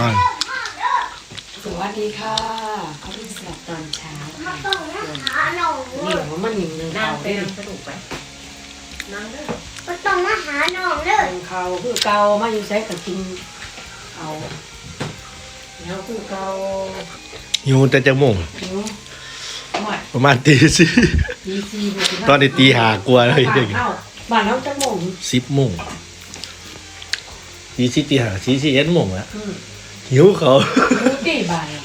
นั่นสวัสดีค่ะเขาเป็นสลับตอนเช้าค่ะต้องหาหนูเหนียวมันหนึ่งหนึ่งนั่เขางไปเป็นนั่งสนุกไปนั่งเด้อก็ต้องมาหาหนูเลหยนึ่งเขาคือเกามาอยู่ใช้กับกินเอาแล้วคือเกาหิวแต่จะโมงหิวหมดประมาณตีสี่ดีซีตอนนี้ตีหากลัวเลยเด็กเอ้าบ้านเราจะโมงสิบโมงตีสี่ตีหาสี่สี่เอ็ดโมงแล้วอืม หิวเขาหิวตีบ่ายอะ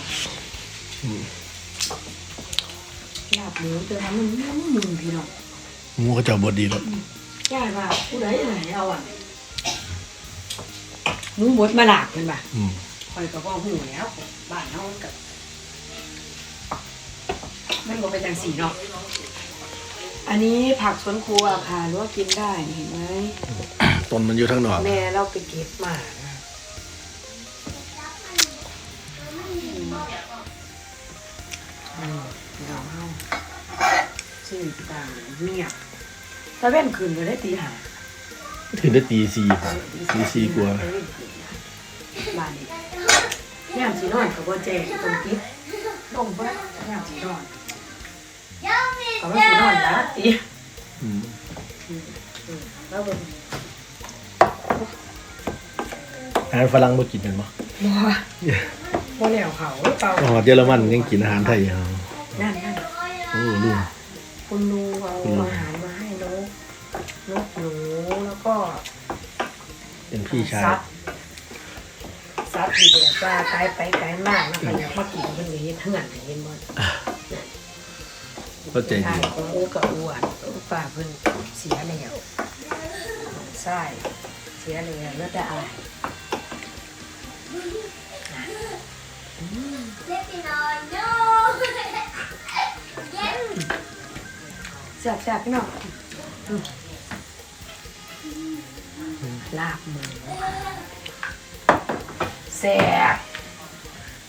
ลาบหมูจะทำมันมันมึนพี่น้องหมูเขาเจะบดดีแล้วย่ายว่าผู้ใดไหนเอาอะหนูบดมาหลากกันบ่ะอืมคอยกับว่าหูแล้วบ้านเขากับมันก็เป็นจังสีเนาะอันนี้ผักสวนครัวค่ะหรือว่ากินได้เห็นไหมต้นมันอยู่ทางนอกแม่เราไปเก็บมา อืมเราเฮาชื่อต่างเมียบตะเว้นคืนก็ได้ตีหาถึงได้ตีสี่ตีสี่กลัวาบ้านนี้ย่ามสีนอนกับว่าแจงตรงกิ๊บลงเพิ่นย่ามสีนอนเขาว่าสีนอนนะตีอืมแล้วเป็นอาหารฝรั่งบ่กินกันบ่บัว บัวเหลวเขาเปล่าอ๋อเยอรมันยังกินอาหารไทยอยู่นั่นนั่นโอ้ลุงคุณลุงเอาอาหารมาให้นกนกหนูแล้วก็เป็นพี่ชายซัดซัดที่เดียวว่าไกลไปไกลมากนะคะอยากมากินเป็นอย่างนี้ทั้งนั้นเห็นบ่ก็ใจใช่ดีของอูกับอ้วนป้าเพิ่นเสียแล้วใช่เสียแล้วแล้วแต่อาย แซ่บแซ่บพี่น้องอืมลาบหมูแซ่บ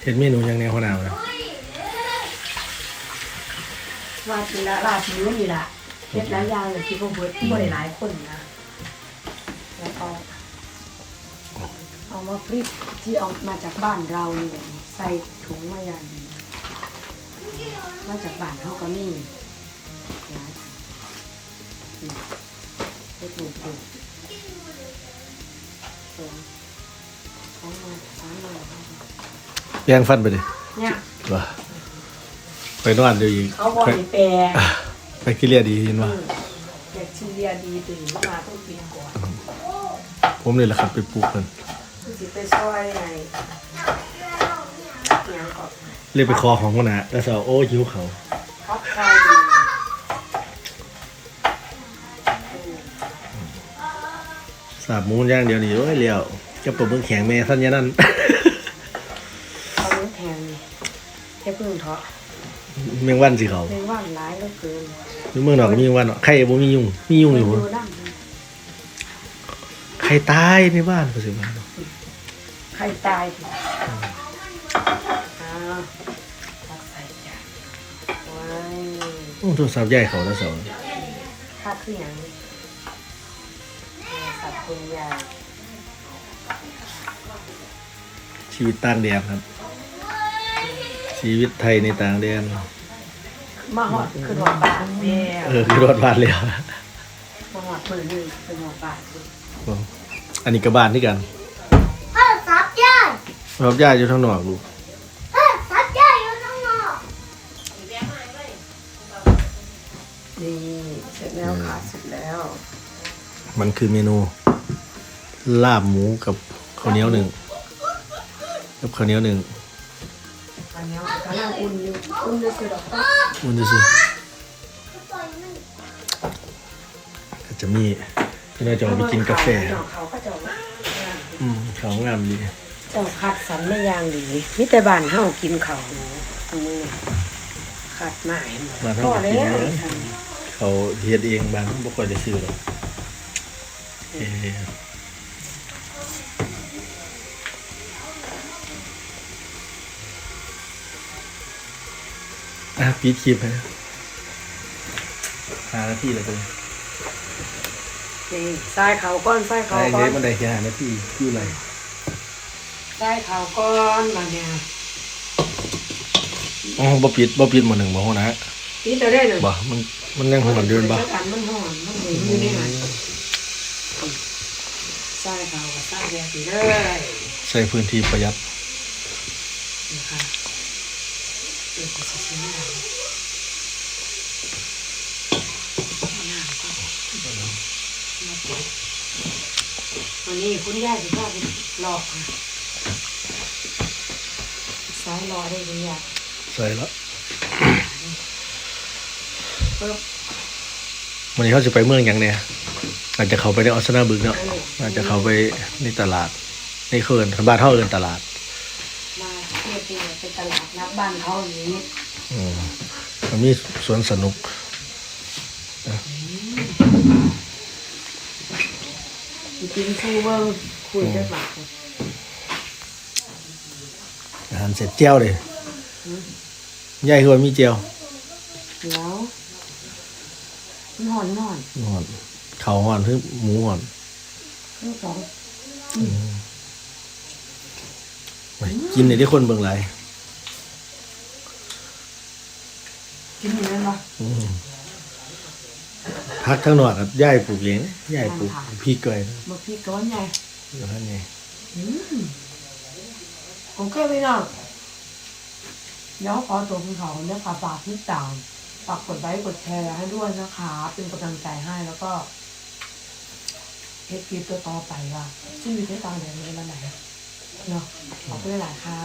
เห็นเมนูยังแนวขนาวนะว่าทีละลาบหมูนี่ล่ะเฮ็ดหลายอย่างเลยที่พวกเบิดบ่ได้หลายคนนะแล้วเอาเอามาพริกที่เอามาจากบ้านเรานี่แหละใส่ถุงมาอย่างดีมาจากบ้านเขาก็มีหลาย อืมเฮ็ดหมูตุ๋นสองสองมาสามมาแย่งฟันไปดิเนี่ยว่าไปนอนเดี๋ยวอีกเขาบอกให้แปลไปกิเลียดีเห็นว่าแบคทีเรียดีตื่นมาต้องกินก่อนผมเลยแหละครับไปปลูกมันคือสิไปช่วยไงยังก็เรียกไปคอของมันนะแล้วสาวโอ้หิวเขา สาบหมูย่างเดียวนี่โอ้ยเลี้ยวจะปลาเบิ่งแข็งแม่สั้นยานั่นเขาเลี้ยงแทนแค่พึ่งเถาะเมืองวันสิเขาเป็นว่านร้ายเหลือเกินอยู่เมืองนอกก็มีวันเนาะใครบ่มียุงมียุงอยู่บ่ดูนั่งใครตายในบ้านก็สิบ้านใครตายสิอ้าวตักใส่จานไว้โอ้โทรศัพท์ใหญ่เขาแล้วสาวข้าวคืออย่างนี้สับ คุณยายชีวิตต่างแดนครับ ชีวิตไทยในต่างแดนมาหอดขึ้นหอดบาทแม่เออคือรอดบ้านแล้วมาหอดมือหนึ่งขึ้นหอดบาทอันนี้ก็บ้านที่กันเออซับยายครับย่าอยู่ทางนอกลูกเออซับยายอยู่ข้างนอกนี่เสร็จแล้วค่ะเสร็จแล้ว มันคือเมนู ลาบหมูกับข้าวเหนียวหนึ่งกับข้าวเหนียวหนึ่งอันนี้กำลังอุ่นอยู่อุ่นเลยคือดอกฟ้ามันจะสิก็จะมีพี่น้อยจะเอาไปกินกาแฟเขาก็จะอืมเขางามดีเจ้าคัดสรรไม่ยางดีมิแต่บ้านเฮากินเขามือคัดหมายบ้านพเฮาอก็แล้กินวเนื้อเขาเฮ็ดเองบ้านบ่ค่อยได้ซื้อหรอกเออ อะปิดคลิปให้หานาทีแล้วกันนี่ทรายเขาก้อนทรายเขาไอ้ก้อเด็นมันได้แค่หานาทีคืออะไรใส่ข้าวก้อนมาเนี่ยอ๋อบ่ปิดบ่ปิดหมดหนึ่งบ่หัวหนะนี่จะได้หนึ่งบ่ มันมันยังหอนเดินบ่กันมันหอนมันเหม็นอยู่นี่หน่อยใส่ข้าวกับใส่แบบนี้เลยใส่พื้นที่ประหยัดนี่ค่ะ เดี๋ยวจะใช้น้ำน้ำก็วันนี้คุณย่าจะพาไปหลอกค่ะสายรอได้คุณย่าใส่แล้วปึ๊บวันนี้เขาจะไปเมืองหยังเนี่ยอาจจะเขาไปในออสนาบึกเนาะอาจจะเขาไปในตลาดในเขื่อนบ้านเท่าเอินตลาด มาเที่ยวปีเนี่ยเป็นตลาดนัด บ้านเขาอย่างนี้อืมมันมีสวนสนุกจริงๆคือเบิ้งคุยได้ปากอาหารเสร็จเจียวเลยใหญ่คือว่ามีเจียวแล้วมันหอนนอนหอนเขาหอนคือหมูหอนทั้งสอง ไปกินในที่คนเบิ่งไร กินอยู่นั่นปะอืมพักทั้งหนวดกับย่ายปลูกเองย่ายปลูกพริกเกยมาพี่ก้อนใหญ่อยู่ท่านไงผมเคยไปนอนเดี๋ยวขอตัวคุณเขาเนี่ยค่ะฝากที่ต่างฝากกดไลค์กดแชร์ให้ด้วยนะคะ เป็นกำลังใจให้แล้วก็เทปคลิปตัวต่อไปว่าชื่อวิทยาการเรียนในวันไหนเนาะขอบคุณหลายๆค่ะ